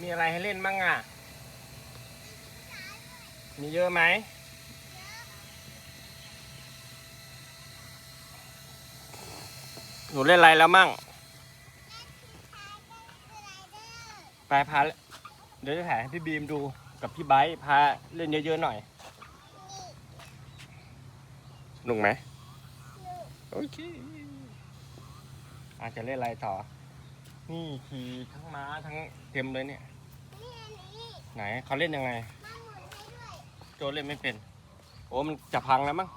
มีอะไรให้เล่นบ้างอะ มีเยอะไหม หนูเล่นอะไรแล้วมั่ง ไปพา เดี๋ยวจะถ่ายให้พี่บีมดูกับพี่ไบร์ทพาเล่นเยอะๆหน่อย สนุกไหม โอเค อาจจะเล่นอะไรต่อ นี่ขี่ทั้งม้าทั้งเต็มเลยเนี่ยนี่อันนี้ ไหนเขาเล่นยังไงมาหมุนให้ด้วยโจเล่นไม่เป็น โอ้มันจะพังแล้วมั้ง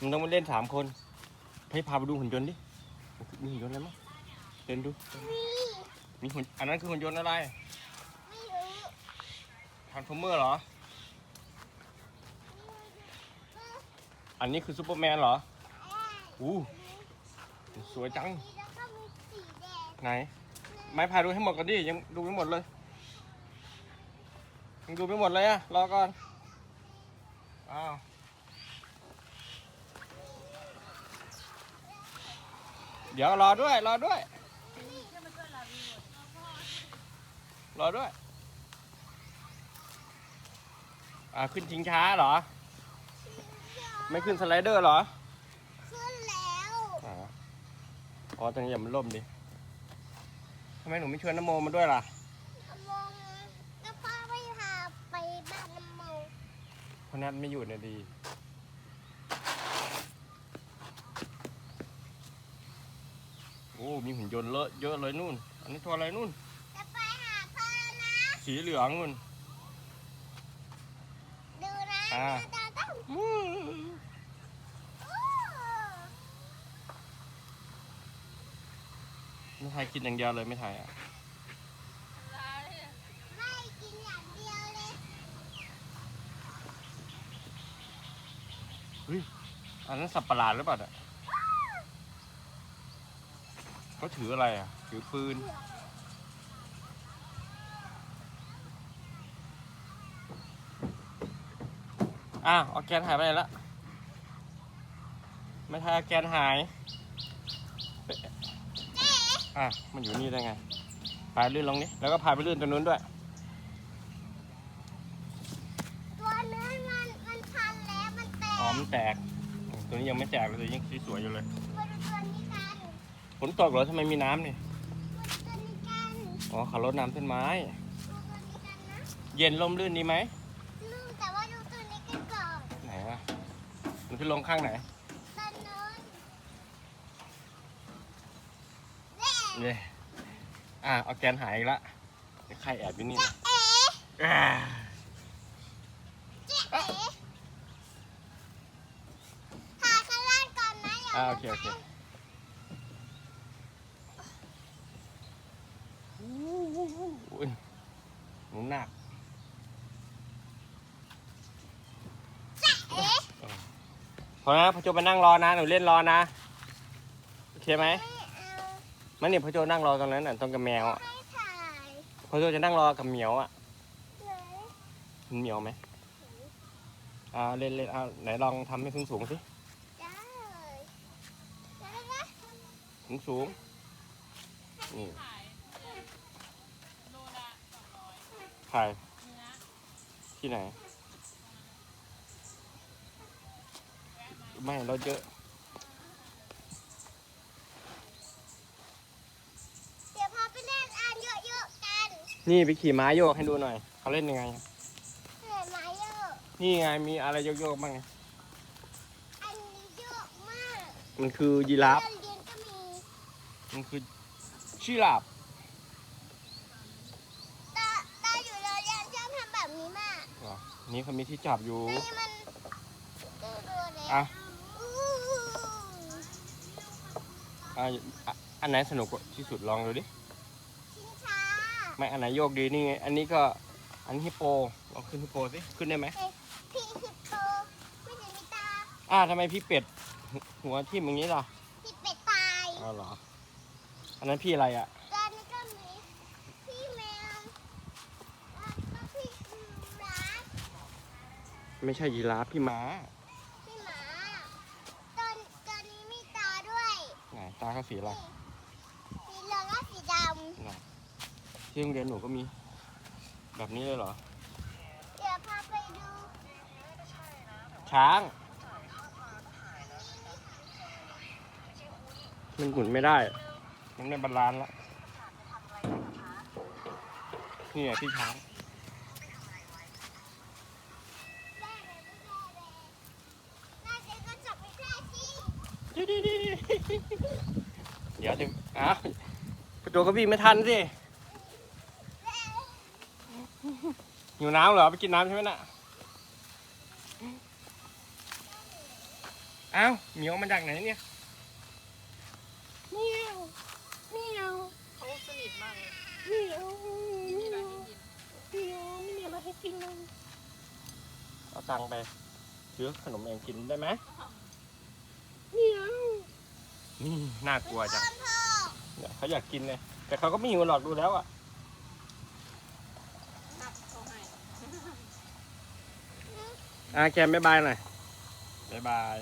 มันต้องมาเล่นสามคน ให้พาไปดูหุ่นยนต์ดิ มีหุ่นยนต์อะไรมั้งเดินดูนี่มีหุ่น อันนั้นคือหุ่นยนต์อะไรไม่รู้ทรานส์ฟอร์เมอร์เหรอ อันนี้คือซูเปอร์แมนเหรอ อู้ สวยจังนี่แล้วก็มีสีแดงไหน ไม่พาดูให้หมดก่อนดิยังดูไม่หมดเลยยังดูไม่หมดเลยอะรอก่อนอ้าวเดี๋ยวรอด้วย รอด้วย รอด้วย อ่าขึ้นชิงช้าเหรอ ไม่ขึ้นสไลเดอร์เหรอ ขึ้นแล้ว อ๋ออ๋อตรงนี้อย่ามันล่มดิ ทำไมหนูไม่ชวนน้ำโมมาด้วยล่ะมองแล้วพ่อไม่พาไปบ้านน้ำโมเพราะนัทไม่อยู่เนี่ยดี โอ้ มีหุ่นยนต์เลอะเยอะเลยนู่น อันนี้ตัวอะไรนู่น จะไปหาพ่อนะ สีเหลืองนู่น ดูนะอ่าตาต้องอู้อู้ ไม่ถ่ายกินอย่างเดียวเลยไม่ถ่ายอะไม่กินอย่างเดียวเลยอันนั้นสับประหลาดหรือเปล่าเนี่ยเขาถืออะไรอะ ถือปืนอ้าวออร์แกนหายไปไหนละไม่ทายออร์แกนหายเอ๊ะ อะมันอยู่นี่ได้ไงพายลื่นลงนี้แล้วก็พายไปลื่นตรงนู้นด้วย ตัวนั้นมันมันพันแล้วมันแตกอ๋อมันแตก ตัวนี้ยังไม่แตกเลยตัวนี้ยังสวยๆอยู่เลย มาดูตัวนี้กันฝนตกเหรอทำไมมีน้ำนี่ มาดูตัวนี้กันอ๋อเขารดน้ำต้นไม้ ดูตัวนี้กันนะเย็นลมลื่นดีไหม ลืมแต่ว่าดูตัวนี้กันก่อน ไหนวะมันจะลงข้างไหนตอนนู้น เอ๊ะเนี่ยอะเอาแกนหายอีกละเดี๋ยวใครแอบอยู่นี่นะเอ๊ะอ่าเอ๊ะถ่ายข้างล่างก่อนนะอย่าอ่าลโองเคโอเคไปอุ้ยหนูหนักเอ๊ะพอนะพอโจไปนั่งรอนะ หนูเล่นรอนะ โอเคไหม ไม่เอามันนี่พอโจนั่งรอตรงนั้นน่ะตรงกับแมวอะให้ถ่ายพอโจจะนั่งรอกับเหมียวอะไหนมันเหมียวไหมอ่าเล่นเล่นอ่าไหนลองทำให้สูงสูงๆสิได้ได้นะสูงสูงนี่ถ่ายที่ไหน ไม่เราเยอะ เดี๋ยวพาไปเล่นอันเยอะๆกั นนี่ไปขี่ม้าโยกให้ดูหน่อยเขาเล่นยังไงเหนื่อยไหมเยอะนี่ไงมีอะไรโยกโยกๆบ้างไงอันนี้เยอะมากมันคือยีราฟเพื่อนเรียนก็มีมันคือชีราฟตาตาอยู่โรงเรียนชอบทำแบบนี้มากเหรอนี่เขามีที่จับอยู่ นี่มันดูดูเลยอะ อู้อะอะอันไหนสนุกกว่าที่สุดลองดูดิชิงช้า ไม่อันไหนโยกดีนี่ไงอันนี้ก็อันฮิปโปลองขึ้นฮิปโปสิขึ้นได้ไหมพี่ฮิปโปไม่ได้มีตาอ่าทำไมพี่เป็ดหัวหัวทิ่มอย่างนี้ล่ะพี่เป็ดตายอ๋อเหรอ อันนั้นพี่อะไรอะตอนนี้ก็มีพี่แมวแล้วก็พี่หมาไม่ใช่ยีราฟพี่ม้าพี่หมาตอนตอนนี้มีตาด้วยไหนตาเขาสีอะไร สีเหลืองและสีดไหนำ ที่โรงเรียนหนูก็มี แบบนี้เลยเหรอ เดี๋ยวพาไปดูช้าง มันหมุนไม่ได้ มันไม่บาลานซ์ละนี่ไงพี่ช้าง เด้เลยน่าจะก็จับไม่ได้สิเดี๋ยวถึงอะกระโดดกระบี่ไม่ทันสิ หิวน้ำเหรอไปกินน้ำใช่ไหมน่ะอ้าวเหมียวมาจากไหนเนี่ยเมียวเมียวเขาสนิทมากเลยเมียวมีอะไรให้กินเมียวไม่มีอะไรให้กินเลยเอาตังค์ไปซื้อขนมเองกินได้ไหมเมียวนี่น่ากลัวจังตอนพ่อเนี่ยเขาอยากกินเลยแต่เขาก็ไม่หิวหรอกดูแล้วอะ นับเขาให้ อะแกมบ๊ายบายหน่อย บ๊ายบาย